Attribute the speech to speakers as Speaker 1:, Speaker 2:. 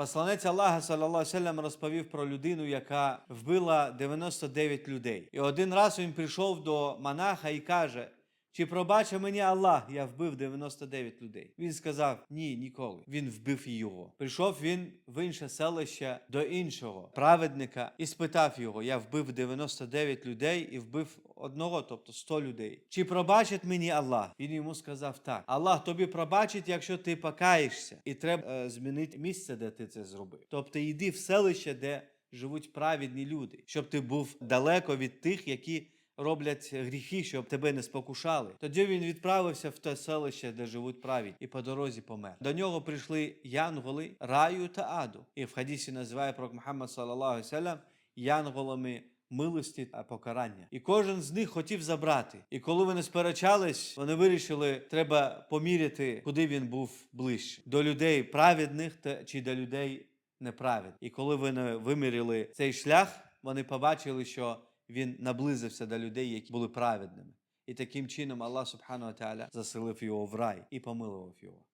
Speaker 1: Посланець Аллаха салаллаху розповів про людину, яка вбила 99 людей. І один раз він прийшов до монаха і каже: чи пробачив мені Аллах, я вбив 99 людей. Він сказав: Ні, ніколи. Він вбив його. Прийшов він в інше селище до іншого праведника і спитав його: Я вбив 99 людей і вбив одного, тобто 100 людей. Чи пробачить мені Аллах? Він йому сказав так. Аллах тобі пробачить, якщо ти покаєшся, і треба е, змінити місце, де ти це зробив. Тобто йди в селище, де живуть праведні люди, щоб ти був далеко від тих, які роблять гріхи, щоб тебе не спокушали. Тоді він відправився в те селище, де живуть праві, і по дорозі помер. До нього прийшли янголи раю та аду. І в хадісі називає пророк Мухаммад салаллаху салям янголами. Милості та покарання, і кожен з них хотів забрати. І коли вони сперечались, вони вирішили, треба поміряти, куди він був ближче до людей праведних та чи до людей неправедних. І коли вони виміряли цей шлях, вони побачили, що він наблизився до людей, які були праведними. І таким чином Аллах Субхану Аталя заселив його в рай і помилував його.